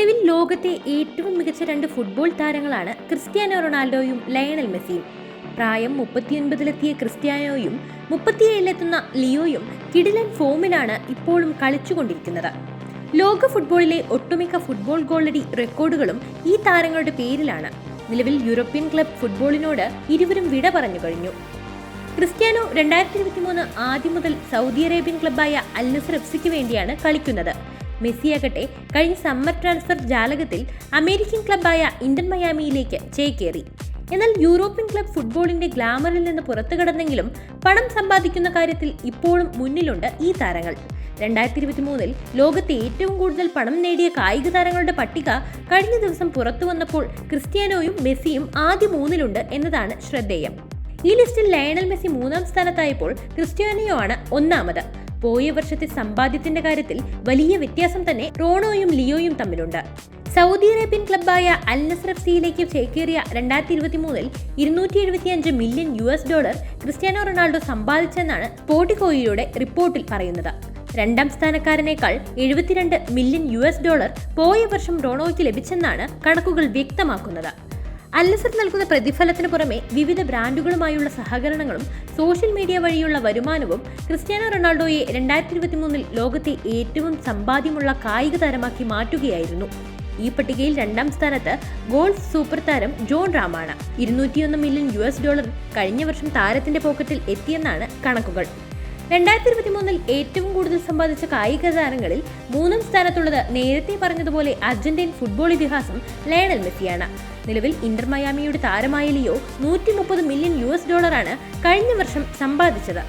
ലോകത്തെ ഏറ്റവും മികച്ച രണ്ട് ഫുട്ബോൾ താരങ്ങളാണ് ക്രിസ്ത്യാനോ റൊണാൾഡോയും ലയണൽ മെസ്സിയും. പ്രായം മുപ്പത്തിയൊൻപതിലെത്തിയ ക്രിസ്ത്യാനോയും മുപ്പത്തിയേഴിലെത്തുന്ന ലിയോയും കിടിലൻ ഫോമിലാണ് ഇപ്പോഴും കളിച്ചുകൊണ്ടിരിക്കുന്നത്. ലോക ഫുട്ബോളിലെ ഒട്ടുമിക്ക ഫുട്ബോൾ ഗോളടി റെക്കോർഡുകളും ഈ താരങ്ങളുടെ പേരിലാണ്. നിലവിൽ യൂറോപ്യൻ ക്ലബ് ഫുട്ബോളിനോട് ഇരുവരും വിട പറഞ്ഞു കഴിഞ്ഞു. ക്രിസ്ത്യാനോ രണ്ടായിരത്തി ഇരുപത്തിമൂന്ന് ആദ്യം മുതൽ സൗദി അറേബ്യൻ ക്ലബായ അൽ നസർ എഫ് സിക്ക് വേണ്ടിയാണ് കളിക്കുന്നത്. മെസ്സിയാകട്ടെ കഴിഞ്ഞ സമ്മർ ട്രാൻസ്ഫർ ജാലകത്തിൽ അമേരിക്കൻ ക്ലബായ ഇന്റർ മയാമിയിലേക്ക് ചേക്കേറി. എന്നാൽ യൂറോപ്യൻ ക്ലബ് ഫുട്ബോളിന്റെ ഗ്ലാമറിൽ നിന്ന് പുറത്തു കടന്നെങ്കിലും പണം സമ്പാദിക്കുന്ന കാര്യത്തിൽ ഇപ്പോഴും മുന്നിലുണ്ട് ഈ താരങ്ങൾ. രണ്ടായിരത്തി ഇരുപത്തി മൂന്നിൽ ലോകത്തെ ഏറ്റവും കൂടുതൽ പണം നേടിയ കായിക താരങ്ങളുടെ പട്ടിക കഴിഞ്ഞ ദിവസം പുറത്തു വന്നപ്പോൾ ക്രിസ്ത്യാനോയും മെസ്സിയും ആദ്യ മൂന്നിലുണ്ട് എന്നതാണ് ശ്രദ്ധേയം. ഈ ലിസ്റ്റിൽ ലയണൽ മെസ്സി മൂന്നാം സ്ഥാനത്തായപ്പോൾ ക്രിസ്ത്യാനിയോ ആണ് ഒന്നാമത്. പോയ വർഷത്തെ സമ്പാദ്യത്തിന്റെ കാര്യത്തിൽ വലിയ വ്യത്യാസം തന്നെ റോണോയും ലിയോയും തമ്മിലുണ്ട്. സൗദി അറേബ്യൻ ക്ലബ്ബായ അൽ നസർ എഫ് സിയിലേക്ക് ചേക്കേറിയ രണ്ടായിരത്തി ഇരുപത്തി മൂന്നിൽ ഇരുന്നൂറ്റി എഴുപത്തിയഞ്ച് million U S dollar Cristiano Ronaldo സമ്പാദിച്ചെന്നാണ് സ്പോട്ടിക്കോയിയുടെ റിപ്പോർട്ടിൽ പറയുന്നത്. രണ്ടാം സ്ഥാനക്കാരനേക്കാൾ എഴുപത്തിരണ്ട് മില്യൺ യു എസ് ഡോളർ പോയ വർഷം റോണോയ്ക്ക് ലഭിച്ചെന്നാണ് കണക്കുകൾ വ്യക്തമാക്കുന്നത്. അൽനസർ നൽകുന്ന പ്രതിഫലത്തിന് പുറമെ വിവിധ ബ്രാൻഡുകളുമായുള്ള സഹകരണങ്ങളും സോഷ്യൽ മീഡിയ വഴിയുള്ള വരുമാനവും ക്രിസ്ത്യാനോ റൊണാൾഡോയെ രണ്ടായിരത്തി ഇരുപത്തി മൂന്നിൽ ലോകത്തെ ഏറ്റവും സമ്പാദ്യമുള്ള കായിക താരമാക്കി മാറ്റുകയായിരുന്നു. ഈ പട്ടികയിൽ രണ്ടാം സ്ഥാനത്ത് ഗോൾഫ് സൂപ്പർ താരം ജോൺ റാമാണ്. ഇരുന്നൂറ്റിയൊന്ന് മില്യൺ യു എസ് ഡോളർ കഴിഞ്ഞ വർഷം താരത്തിന്റെ പോക്കറ്റിൽ എത്തിയെന്നാണ് കണക്കുകൾ. രണ്ടായിരത്തി ഇരുപത്തി മൂന്നിൽ ഏറ്റവും കൂടുതൽ സമ്പാദിച്ച കായിക താരങ്ങളിൽ മൂന്നാം സ്ഥാനത്തുള്ളത് നേരത്തെ പറഞ്ഞതുപോലെ അർജന്റീൻ ഫുട്ബോൾ ഇതിഹാസം ലയണൽ മെസ്സിയാണ്. നിലവിൽ ഇന്റർ മയാമിയുടെ താരമായ ലിയോ നൂറ്റി മുപ്പത് മില്യൺ യു എസ് ഡോളറാണ് കഴിഞ്ഞ വർഷം സമ്പാദിച്ചത്.